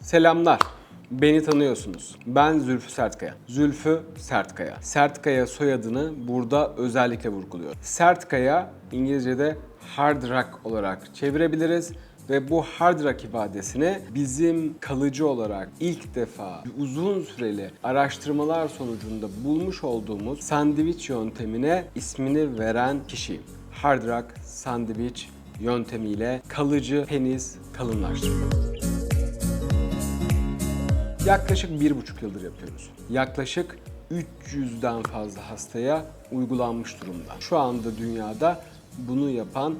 Selamlar. Beni tanıyorsunuz. Ben Zülfü Sertkaya. Zülfü Sertkaya. Sertkaya soyadını burada özellikle vurguluyor. Sertkaya İngilizce'de hard rock olarak çevirebiliriz ve bu hard rock ifadesini bizim kalıcı olarak ilk defa uzun süreli araştırmalar sonucunda bulmuş olduğumuz sandviç yöntemine ismini veren kişiyim. Hard rock sandviç yöntemiyle kalıcı penis kalınlaştırma. Yaklaşık bir buçuk yıldır yapıyoruz. Yaklaşık 300'den fazla hastaya uygulanmış durumda. Şu anda dünyada bunu yapan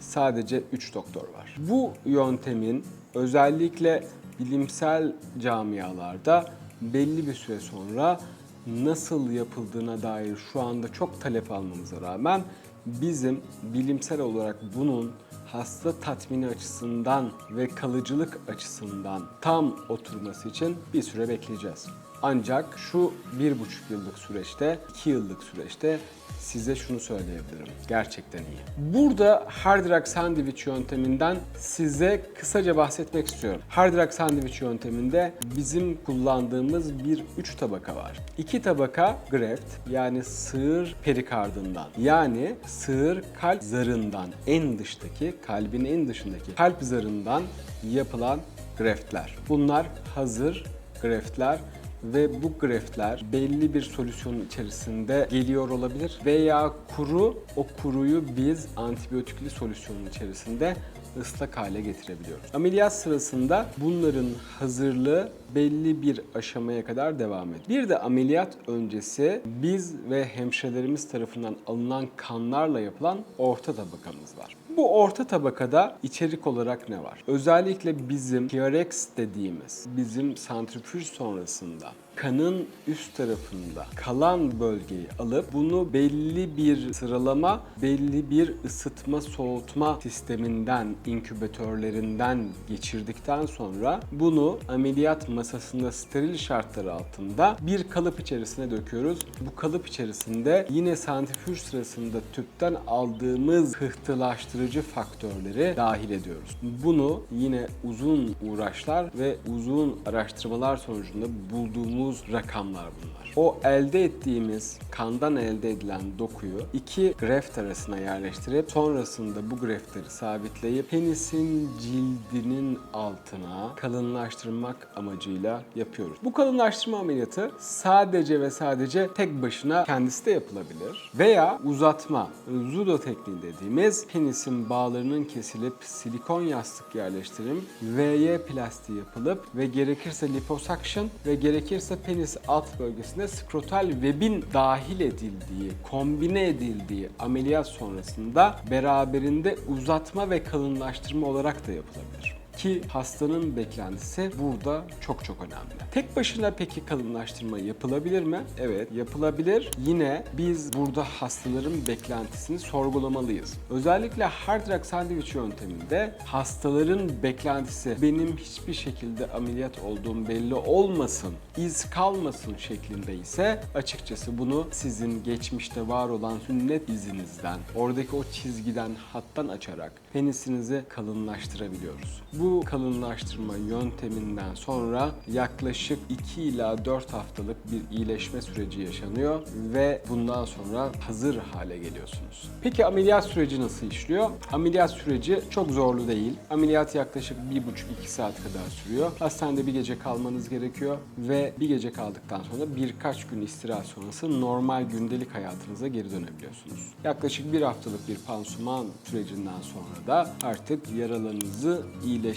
sadece 3 doktor var. Bu yöntemin özellikle bilimsel camialarda belli bir süre sonra nasıl yapıldığına dair şu anda çok talep almamıza rağmen bizim bilimsel olarak bunun hasta tatmini açısından ve kalıcılık açısından tam oturması için bir süre bekleyeceğiz. Ancak şu bir buçuk yıllık süreçte, iki yıllık süreçte size şunu söyleyebilirim. Gerçekten iyi. Burada Hard Rock Sandwich yönteminden size kısaca bahsetmek istiyorum. Hard Rock Sandwich yönteminde bizim kullandığımız bir üç tabaka var. İki tabaka graft yani sığır perikardından yani sığır kalp zarından en dıştaki kalbin en dışındaki kalp zarından yapılan graftler. Bunlar hazır graftler ve bu graftler belli bir solüsyonun içerisinde geliyor olabilir veya kuru o kuruyu biz antibiyotikli solüsyonun içerisinde ıslak hale getirebiliyoruz. Ameliyat sırasında bunların hazırlığı belli bir aşamaya kadar devam ediyor. Bir de ameliyat öncesi biz ve hemşirelerimiz tarafından alınan kanlarla yapılan orta tabakamız var. Bu orta tabakada içerik olarak ne var? Özellikle bizim PRX dediğimiz, bizim santrifüj sonrasında kanın üst tarafında kalan bölgeyi alıp bunu belli bir sıralama, belli bir ısıtma soğutma sisteminden, inkübatörlerinden geçirdikten sonra bunu ameliyat masasında steril şartlar altında bir kalıp içerisine döküyoruz. Bu kalıp içerisinde yine santrifüj sırasında tüpten aldığımız pıhtılaştırıcı faktörleri dahil ediyoruz. Bunu yine uzun uğraşlar ve uzun araştırmalar sonucunda bulduğumuz rakamlar bunlar. O elde ettiğimiz kandan elde edilen dokuyu iki graft arasına yerleştirip sonrasında bu graftleri sabitleyip penisin cildinin altına kalınlaştırmak amacıyla yapıyoruz. Bu kalınlaştırma ameliyatı sadece ve sadece tek başına kendisi de yapılabilir veya uzatma, judo tekniği dediğimiz penisin bağlarının kesilip silikon yastık yerleştirilip VY plastiği yapılıp ve gerekirse liposuction ve gerekirse penis alt bölgesine skrotal webin dahil edildiği, kombine edildiği ameliyat sonrasında beraberinde uzatma ve kalınlaştırma olarak da yapılabilir ki hastanın beklentisi burada çok çok önemli. Tek başına peki kalınlaştırma yapılabilir mi? Evet yapılabilir. Yine biz burada hastaların beklentisini sorgulamalıyız. Özellikle hard rock sandwich yönteminde hastaların beklentisi benim hiçbir şekilde ameliyat olduğum belli olmasın, iz kalmasın şeklinde ise açıkçası bunu sizin geçmişte var olan sünnet izinizden, oradaki o çizgiden, hattan açarak penisinizi kalınlaştırabiliyoruz. Bu kalınlaştırma yönteminden sonra yaklaşık 2 ila 4 haftalık bir iyileşme süreci yaşanıyor ve bundan sonra hazır hale geliyorsunuz. Peki ameliyat süreci nasıl işliyor? Ameliyat süreci çok zorlu değil. Ameliyat yaklaşık 1,5-2 saat kadar sürüyor. Hastanede bir gece kalmanız gerekiyor ve bir gece kaldıktan sonra birkaç gün istirahat sonrası normal gündelik hayatınıza geri dönebiliyorsunuz. Yaklaşık bir haftalık bir pansuman sürecinden sonra da artık yaralarınızı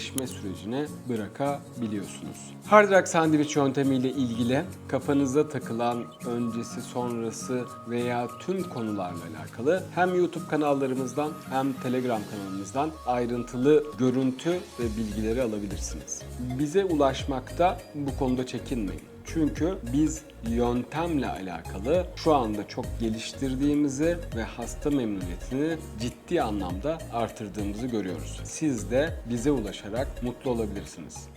iyileşme sürecine bırakabiliyorsunuz. Hard rock sandviç yöntemiyle ilgili kafanıza takılan öncesi sonrası veya tüm konularla alakalı hem YouTube kanallarımızdan hem Telegram kanalımızdan ayrıntılı görüntü ve bilgileri alabilirsiniz. Bize ulaşmakta bu konuda çekinmeyin. Çünkü biz yöntemle alakalı şu anda çok geliştirdiğimizi ve hasta memnuniyetini ciddi anlamda artırdığımızı görüyoruz. Siz de bize ulaşarak mutlu olabilirsiniz.